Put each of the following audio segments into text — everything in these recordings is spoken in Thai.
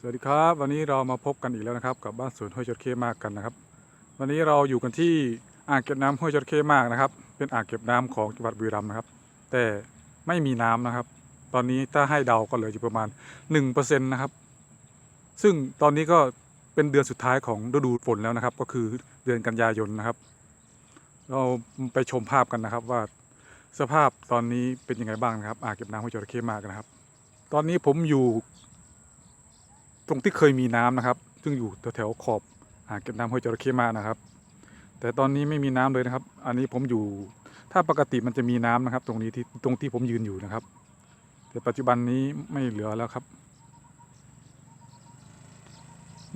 สวัสดีครับวันนี้เรามาพบกันอีกแล้วนะครับ กับบ้านสวนห้วยจระเข้มากกันนะครับ วันนี้เราอยู่กันที่อ่างเก็บน้ำห้วยจระเข้มากนะครับ เป็นอ่างเก็บน้ำของจังหวัดบุรีรัมย์นะครับ แต่ไม่มีน้ำนะครับ ตอนนี้ถ้าให้เดาก็เหลืออยู่ประมาณ1%นะครับ ซึ่งตอนนี้ก็เป็นเดือนสุดท้ายของฤดูฝนแล้วนะครับ ก็คือเดือนกันยายนนะครับ เราไปชมภาพกันนะครับว่าสภาพตอนนี้เป็นยังไงบ้างนะครับ อ่างเก็บน้ำห้วยจระเข้มากนะครับ ตอนนี้ผมอยู่ ตรงที่เคยมีน้ำนะครับ ซึ่งอยู่แถวๆขอบอ่างเก็บน้ำห้วยจระเข้มานะครับ แต่ตอนนี้ไม่มีน้ำเลยนะครับ อันนี้ผมอยู่ถ้าปกติมันจะมีน้ำนะครับ ตรงนี้ที่ตรงที่ผมยืนอยู่นะครับ แต่ปัจจุบันนี้ไม่เหลือแล้วครับ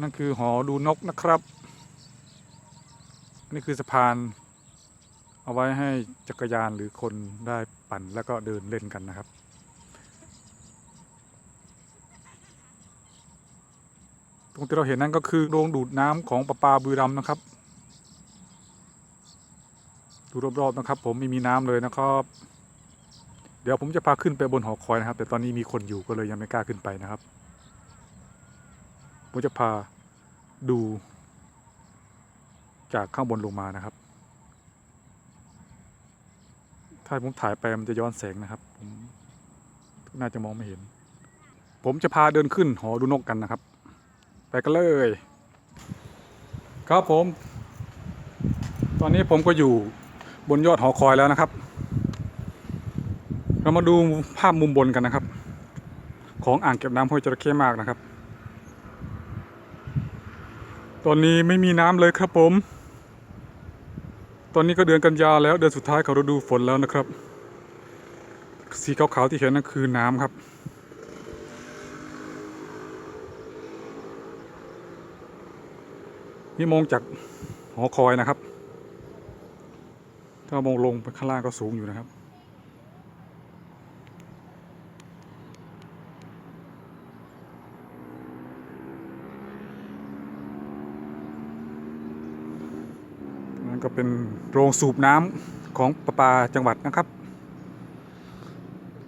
นั่นคือหอดูนกนะครับ นี่คือสะพาน เอาไว้ให้จักรยานหรือคนได้ปั่นแล้วก็เดินเล่นกันนะครับ รงที่เราเห็นนั่นก็คือโรงดูดน้ำของประปาบุรีรัมนะครับ ดูรอบๆนะครับ ผมไม่มีน้ำเลยนะครับ เดี๋ยวผมจะพาขึ้นไปบนหอคอยนะครับ แต่ตอนนี้มีคนอยู่ก็เลยยังไม่กล้าขึ้นไปนะครับ ผมจะพาดู จากข้างบนลงมานะครับ ถ้าผมถ่ายไปมันจะย้อนแสงนะครับ ผมน่าจะมองไม่เห็นผมจะพาเดินขึ้นหอดูนกกันนะครับ ไปกันเลย ครับผม ตอนนี้ผมก็อยู่บนยอดหอคอยแล้วนะครับ เรามาดูภาพมุมบนกันนะครับ ของอ่างเก็บน้ำห้วยจระเข้มากนะครับ ตอนนี้ไม่มีน้ำเลยครับผม ตอนนี้ก็เดือนกันยาแล้วเดือนสุดท้ายของฤดูฝนแล้วนะครับ สีขาวๆที่เห็นนั่นคือน้ำครับ นี่มองจากหอคอยนะครับ ถ้ามองลงไปข้างล่างก็สูงอยู่นะครับ นั่นก็เป็นโรงสูบน้ำของประปาจังหวัดนะครับ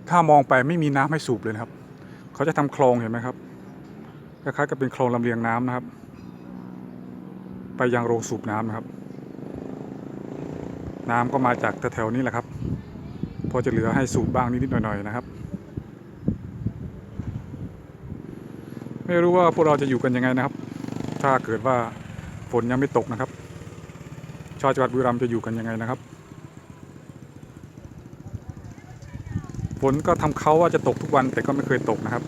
ถ้ามองไปไม่มีน้ำให้สูบเลยนะครับ เขาจะทำคลองเห็นไหมครับ คล้ายๆกับเป็นคลองลำเลียงน้ำนะครับ ไปยังโรงสูบน้ำนะครับ น้ำก็มาจากแถวๆนี้แหละครับ พอจะเหลือให้สูบบ้างนิดๆหน่อยๆนะครับ ไม่รู้ว่าพวกเราจะอยู่กันยังไงนะครับ ถ้าเกิดว่าฝนยังไม่ตกนะครับ ชาวจังหวัดบุรีรัมย์จะอยู่กันยังไงนะครับฝนก็ทำเขาว่าจะตกทุกวันแต่ก็ไม่เคยตกนะครับ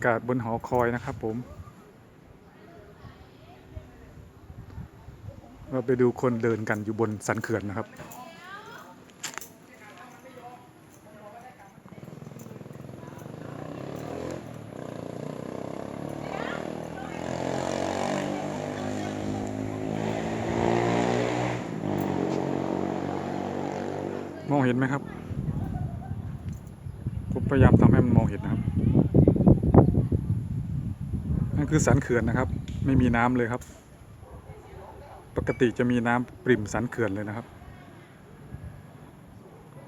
ากาศบนหอคอยนะครับผม เราไปดูคนเดินกันอยู่บนสันเขื่อนนะครับมองเห็นไหมครับ ผมพยายามทำให้มันมองเห็นนะครับ นั่นคือสันเขื่อนนะครับ ไม่มีน้ำเลยครับ ปกติจะมีน้ำปริ่มสันเขื่อนเลยนะครับ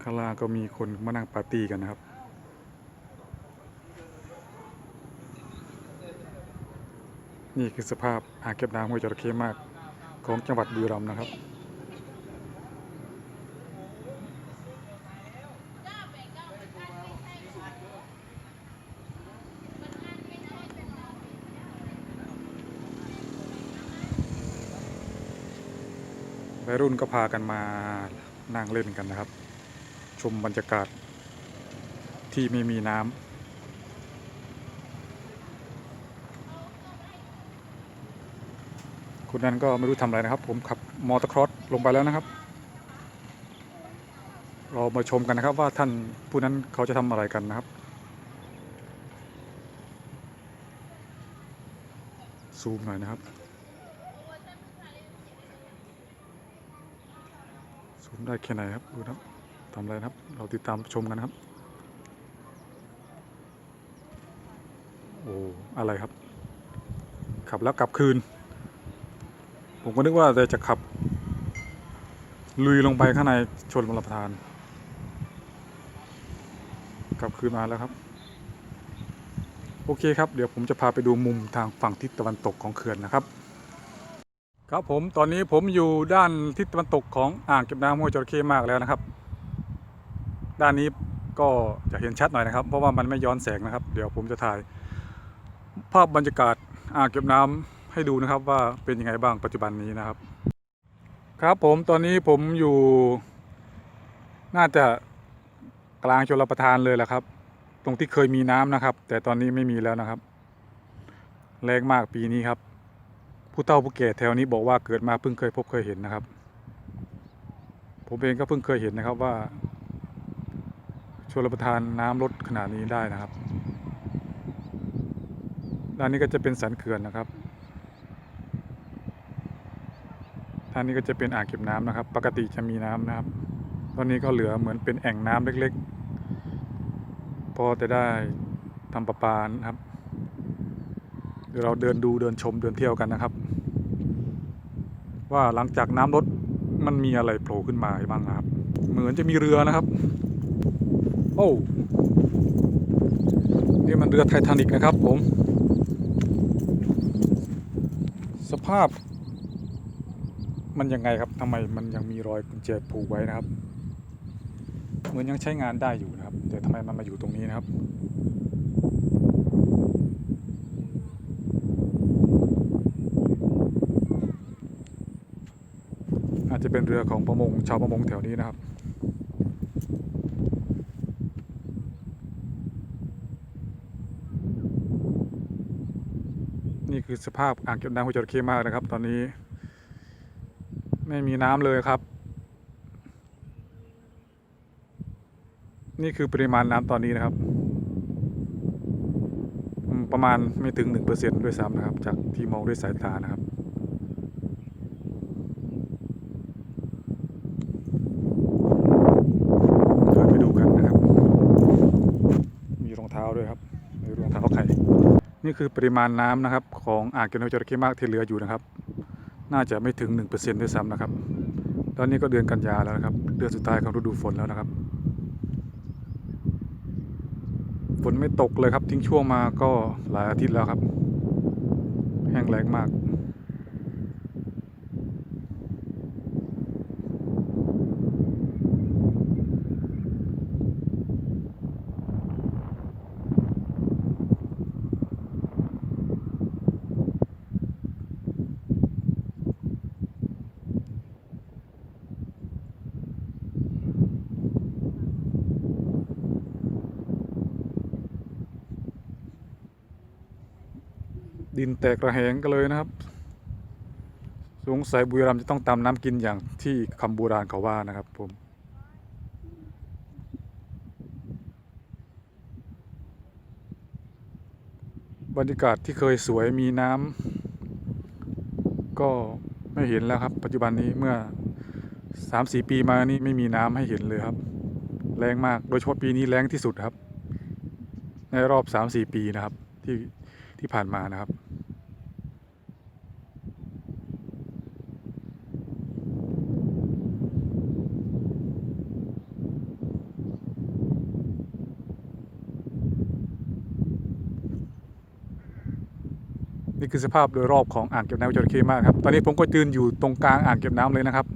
ข้างล่างก็มีคนมานั่งปาร์ตี้กันนะครับ นี่คือสภาพอ่างเก็บน้ำห้วยจระเข้มากของจังหวัดบุรีรัมย์นะครับ วัยรุ่นก็พากันมานั่งเล่นกันนะครับ ชมบรรยากาศที่ไม่มีน้ำคุณนั้นก็ไม่รู้ทำอะไรนะครับ ผมขับมอเตอร์ครอสลงไปแล้วนะครับ เรามาชมกันนะครับว่าท่านผู้นั้นเขาจะทำอะไรกันนะครับ ซูมหน่อยนะครับ ซูม ได้แค่ไหนครับดูนะครับทำอะไรนะครับ เราติดตามชมกันนะครับโอ้อะไรครับ ขับแล้วกลับคืน ผมก็นึกว่าแต่จะขับ ลุยลงไปข้างในชนรับประทาน กลับคืนมาแล้วครับ โอเคครับ เดี๋ยวผมจะพาไปดูมุมทางฝั่งทิศตะวันตกของเขื่อนนะครับ ครับผมตอนนี้ผมอยู่ด้านทิศตะวันตกของอ่างเก็บน้ำห้วยจระเข้มากแล้วนะครับ ด้านนี้ก็จะเห็นชัดหน่อยนะครับ เพราะว่ามันไม่ย้อนแสงนะครับ เดี๋ยวผมจะถ่าย ภาพบรรยากาศอ่างเก็บน้ำให้ดูนะครับว่าเป็นยังไงบ้างปัจจุบันนี้นะครับ ครับผมตอนนี้ผมอยู่ น่าจะกลางชลประทานเลยแหละครับ ตรงที่เคยมีน้ำนะครับ แต่ตอนนี้ไม่มีแล้วนะครับ แรงมากปีนี้ครับ ผู้เฒ่าผู้แก่แถวนี้บอกว่าเกิดมาเพิ่งเคยพบเคยเห็นนะครับ ผมเองก็เพิ่งเคยเห็นนะครับว่าชลประทานน้ำลดขนาดนี้ได้นะครับ ด้านนี้ก็จะเป็นสันเขื่อนนะครับท่านนี้ก็จะเป็นอ่างเก็บน้ำนะครับ ปกติจะมีน้ำนะครับ ตอนนี้ก็เหลือเหมือนเป็นแอ่งน้ำเล็กๆ พอจะได้ทำประปานะครับ เดี๋ยวเราเดินดูเดินชมเดินเที่ยวกันนะครับ ว่าหลังจากน้ำลดมันมีอะไรโผล่ขึ้นมาบ้างนะครับ เหมือนจะมีเรือนะครับ โอ้นี่มันเรือไททานิกนะครับผม สภาพ มันยังไงครับทำไมมันยังมีรอยกุญแจผูกไว้นะครับ เหมือนยังใช้งานได้อยู่นะครับแต่ทำไมมันมาอยู่ตรงนี้นะครับ อาจจะ เป็นเรือของประมงชาวประมงแถวนี้นะครับ นี่คือสภาพอ่างเก็บน้ำห้วจระเข้มากนะครับ ตอนนี้ ไม่มีน้ำเลยครับ นี่คือปริมาณน้ำตอนนี้นะครับ ประมาณไม่ถึงหนึ่งเปอร์เซ็นด้วยซ้ำนะครับ จากที่มองด้วยสายตานะครับ เดินไปดูกันนะครับ มีรองเท้าด้วยครับมีรองเท้าใคร นี่คือปริมาณน้ำนะครับ ของอ่างเก็บน้ำจระเข้มากที่เหลืออยู่นะครับ น่าจะไม่ถึง 1%ด้วยซ้ำนะครับ ตอนนี้ก็เดือนกันยาแล้วนะครับ เดือนสุดท้ายของฤดูฝนแล้วนะครับ ฝนไม่ตกเลยครับทิ้งช่วงมาก็หลายอาทิตย์แล้วครับ แห้งแล้งมาก ดินแตกระแหงกันเลยนะครับ สงสัยบุรีรัมย์จะต้องตำน้ำกินอย่างที่คำโบราณเขาว่านะครับผมบรรยากาศที่เคยสวยมีน้ำก็ไม่เห็นแล้วครับ ปัจจุบันนี้เมื่อ3-4ปีมานี้ไม่มีน้ำให้เห็นเลยครับ แรงมากโดยเฉพาะปีนี้แรงที่สุดครับ ในรอบ3-4ปีนะครับที่ที่ผ่านมานะครับ นี่ คือสภาพโดยรอบของอ่างเก็บน้ำจระเข้มากครับ ตอนนี้ผมก็ยืนอยู่ตรงกลางอ่างเก็บน้ำเลยนะครับ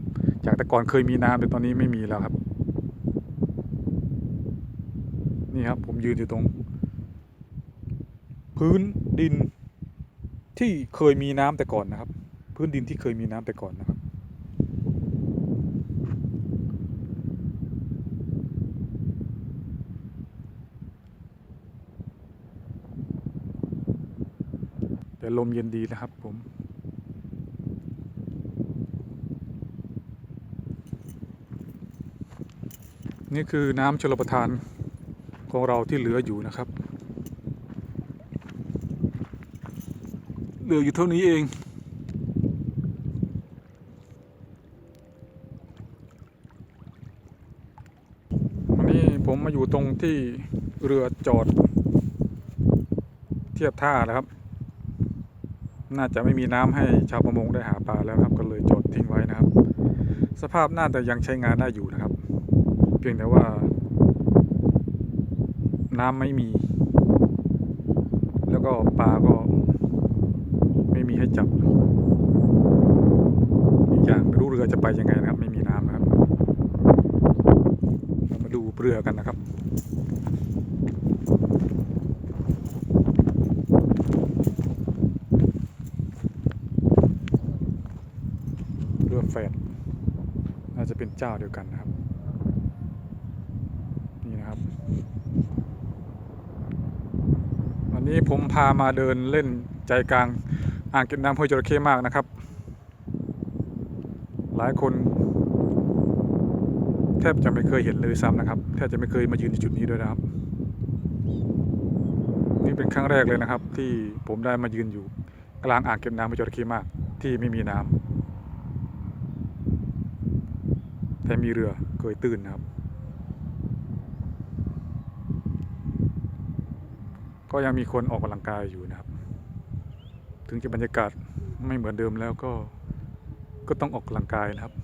จากแต่ก่อนเคยมีน้ำแต่ตอนนี้ไม่มีแล้วครับ นี่ครับผมยืนอยู่ตรง พื้นดินที่เคยมีน้ำแต่ก่อนนะครับ พื้นดินที่เคยมีน้ำแต่ก่อนนะครับ แต่ ลมเย็นดีนะครับผมนี่คือน้ำชลประทานของเราที่เหลืออยู่นะครับ เหลืออยู่เท่านี้เอง วันนี้ผมมาอยู่ตรงที่เรือจอด เทียบท่านะครับ น่าจะไม่มีน้ำให้ชาวประมงได้หาปลาแล้วครับ ก็เลยจอดทิ้งไว้นะครับ สภาพน่าจะยังใช้งานได้อยู่นะครับ เพียงแต่ว่า น้ำไม่มี แล้วก็ปลาก็ ไม่มีให้จับอีกอย่างไม่รู้เรือจะไปยังไงนะครับ ไม่มีน้ำนะครับ มาดูเรือกันนะครับ เรือแฟดน่าจะ เจ้าเดียวกันนะครับ นี่นะครับ วันนี้ผมพามาเดินเล่นใจกลางอ่างเก็บน้ำห้วยจระเข้มากนะครับ หลายคนแทบจะไม่เคยเห็นเลยซ้ำนะครับ แทบจะไม่เคยมายืนที่จุดนี้ด้วยนะครับ นี่เป็นครั้งแรกเลยนะครับ ที่ผมได้มายืนอยู่กลางอ่างเก็บน้ำห้วยจระเข้มากที่ไม่มีน้ำ แต่มีเรือเกยตื้นนะครับ ก็ยังมีคนออกกำลังกายอยู่นะครับ ถึงจะบรรยากาศไม่เหมือนเดิมแล้วก็ก็ต้องออกกำลังกายนะครับ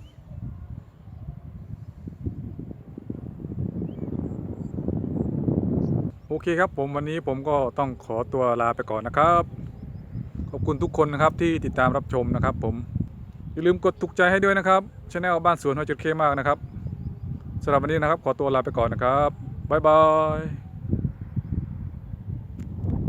โอเคครับผมวันนี้ผมก็ต้องขอตัวลาไปก่อนนะครับ ขอบคุณทุกคนนะครับที่ติดตามรับชมนะครับผม อย่าลืมกดถูกใจให้ด้วยนะครับช anel บ้านสวนหัวจุดเคมากนะครับสำหรับวันนี้นะครับ ขอตัวลาไปก่อนนะครับบ๊ายบาย